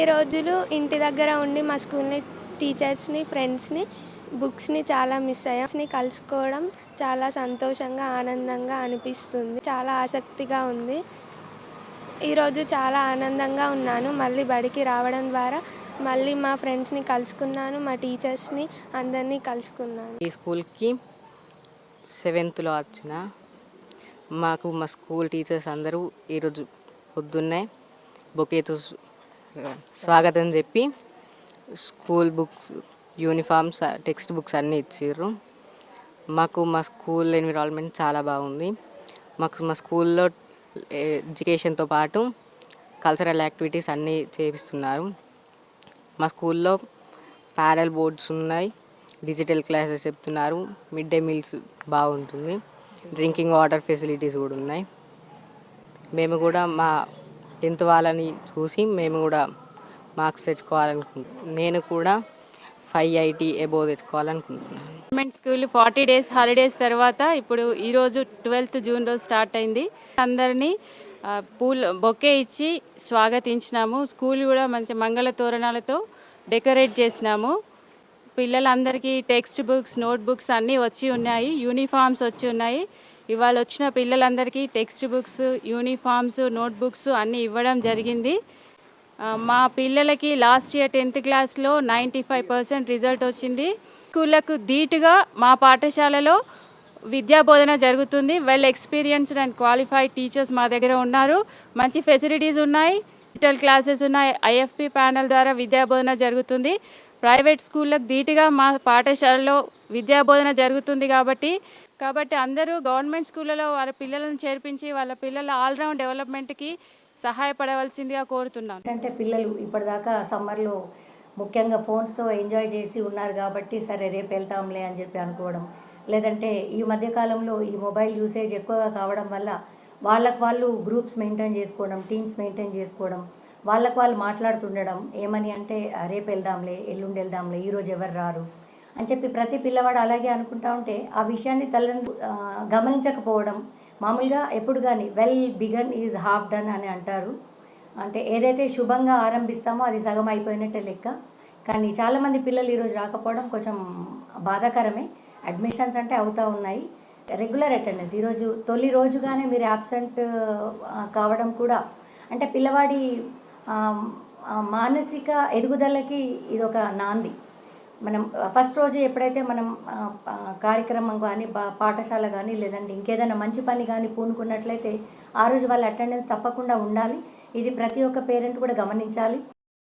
ఇన్ని రోజులు ఇంటి దగ్గర ఉండి మా స్కూల్ని టీచర్స్ని ఫ్రెండ్స్ని బుక్స్ని చాలా మిస్ అయ్యాం. కలుసుకోవడం చాలా సంతోషంగా ఆనందంగా అనిపిస్తుంది. చాలా ఆసక్తిగా ఉంది. ఈరోజు చాలా ఆనందంగా ఉన్నాను. మళ్ళీ బడికి రావడం ద్వారా మళ్ళీ మా ఫ్రెండ్స్ని కలుసుకున్నాను. మా టీచర్స్ని అందరినీ కలుసుకున్నాను. ఈ స్కూల్కి సెవెంత్లో వచ్చిన మాకు మా స్కూల్ టీచర్స్ అందరూ ఈరోజు పొద్దున్నే బొకేతో స్వాగతం చెప్పి school books uniforms text books అన్నీ ఇచ్చారు మాకు మా స్కూల్ ఎన్విరాన్మెంట్ చాలా బాగుంది. మాకు మా స్కూల్లో ఎడ్యుకేషన్తో పాటు కల్చరల్ యాక్టివిటీస్ అన్నీ చేపిస్తున్నారు. మా స్కూల్లో ప్యారల్ బోర్డ్స్ ఉన్నాయి డిజిటల్ క్లాసెస్ చెప్తున్నారు మిడ్ డే మీల్స్ బాగుంటుంది డ్రింకింగ్ వాటర్ ఫెసిలిటీస్ కూడా ఉన్నాయి. మేము కూడా మా టెన్త్ వాళ్ళని చూసి మేము కూడా మార్క్స్ తెచ్చుకోవాలనుకుంటున్నాం నేను కూడా five eighty above తెచ్చుకోవాలనుకుంటున్నాను. Government school forty days holidays తర్వాత ఇప్పుడు ఈరోజు ట్వెల్త్ జూన్ రోజు స్టార్ట్ అయింది. అందరినీ పూలు బొకే ఇచ్చి స్వాగతించినాము. స్కూల్ కూడా మంచి మంగళ తోరణాలతో డెకరేట్ చేసినాము. పిల్లలందరికీ టెక్స్ట్ బుక్స్ నోట్ బుక్స్ అన్నీ వచ్చి ఉన్నాయి. యూనిఫామ్స్ వచ్చి ఉన్నాయి. ఇవాళ వచ్చిన పిల్లలందరికీ టెక్స్ట్ బుక్స్ యూనిఫామ్స్ నోట్బుక్స్ అన్నీ ఇవ్వడం జరిగింది. మా పిల్లలకి లాస్ట్ ఇయర్ టెన్త్ క్లాస్లో నైంటీ ఫైవ్ పర్సెంట్ రిజల్ట్ వచ్చింది. స్కూళ్ళకు ధీటుగా మా పాఠశాలలో విద్యా బోధన జరుగుతుంది. Well experienced and qualified teachers మా దగ్గర ఉన్నారు. మంచి ఫెసిలిటీస్ ఉన్నాయి. డిజిటల్ క్లాసెస్ ఉన్నాయి. ఐఎఫ్పి ప్యానల్ ద్వారా విద్యా బోధన జరుగుతుంది. ప్రైవేట్ స్కూళ్ళకు ధీటుగా మా పాఠశాలలో విద్యా బోధన జరుగుతుంది కాబట్టి కాబట్టి అందరూ గవర్నమెంట్ స్కూళ్ళలో వాళ్ళ పిల్లలను చేర్పించి వాళ్ళ పిల్లల ఆల్రౌండ్ డెవలప్మెంట్కి సహాయపడవలసిందిగా కోరుతున్నాను. అంటే పిల్లలు ఇప్పటిదాకా సమ్మర్లో ముఖ్యంగా ఫోన్స్తో ఎంజాయ్ చేసి ఉన్నారు కాబట్టి సరే రేపు వెళ్తాంలే అని చెప్పి అనుకోవడం. లేదంటే ఈ మధ్యకాలంలో ఈ మొబైల్ యూసేజ్ ఎక్కువగా కావడం వల్ల వాళ్ళకు వాళ్ళు గ్రూప్స్ మెయింటైన్ చేసుకోవడం టీమ్స్ మెయింటైన్ చేసుకోవడం వాళ్ళకు వాళ్ళు మాట్లాడుతుండడం ఏమని అంటే రేపు వెళ్దాంలే ఎల్లుండి వెళ్దాంలే ఈరోజు ఎవరు రారు? అని చెప్పి ప్రతి పిల్లవాడు అలాగే అనుకుంటా ఉంటే ఆ విషయాన్ని తల్లిదండ్రులు గమనించకపోవడం మామూలుగా ఎప్పుడు కానీ well begun is half done అని అంటారు. అంటే ఏదైతే శుభంగా ఆరంభిస్తామో అది సగం అయిపోయినట్టే లెక్క. కానీ చాలామంది పిల్లలు ఈరోజు రాకపోవడం కొంచెం బాధాకరమే. అడ్మిషన్స్ అంటే అవుతూ ఉన్నాయి. రెగ్యులర్ అటెండెన్స్ ఈరోజు తొలి రోజుగానే మీరు యాబ్సెంట్ కావడం కూడా అంటే పిల్లవాడి మానసిక ఎదుగుదలకి ఇది ఒక నాంది. మనం ఫస్ట్ రోజు ఎప్పుడైతే మనం కార్యక్రమం కానీ పాఠశాల కానీ లేదంటే ఇంకేదైనా మంచి పని కానీ పూనుకున్నట్లయితే ఆ రోజు వాళ్ళ అటెండెన్స్ తప్పకుండా ఉండాలి. ఇది ప్రతి ఒక్క పేరెంట్ కూడా గమనించాలి.